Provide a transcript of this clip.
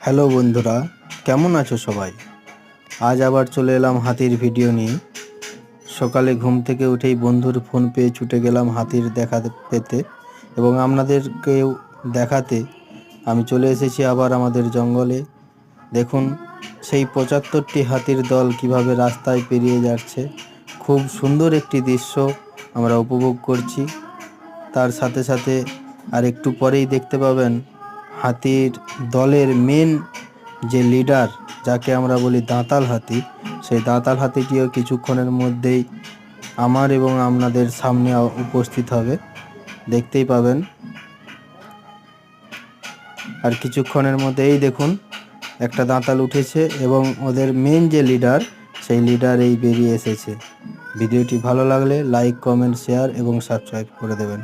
Hello বন্ধুরা, কেমন আছো সবাই? আজ আবার চলে এলাম হাতির ভিডিও নিয়ে। সকালে ঘুম থেকে উঠেই বন্ধুর ফোন পেয়ে ছুটে গেলাম হাতির দেখা পেতে এবং আপনাদেরকেও দেখাতে। আমি চলে এসেছি আবার আমাদের জঙ্গলে। দেখুন, সেই পঁচাত্তরটি হাতির দল কীভাবে রাস্তায় পেরিয়ে যাচ্ছে। খুব সুন্দর একটি দৃশ্য আমরা উপভোগ করছি। তার সাথে সাথে আর একটু পরেই দেখতে পাবেন হাতির দলের মেন যে লিডার যাকে আমরা বলি দাঁতাল হাতি, সেই দাঁতাল হাতিটিও কিছুক্ষণের মধ্যেই আমার এবং আপনাদের সামনে উপস্থিত হবে। দেখতেই পাবেন। আর কিছুক্ষণের মধ্যেই দেখুন, একটা দাঁতাল উঠেছে এবং ওদের মেন যে লিডার সেই লিডার এই বেরিয়ে এসেছে। ভিডিওটি ভালো লাগলে লাইক কমেন্ট শেয়ার এবং সাবস্ক্রাইব করে দেবেন।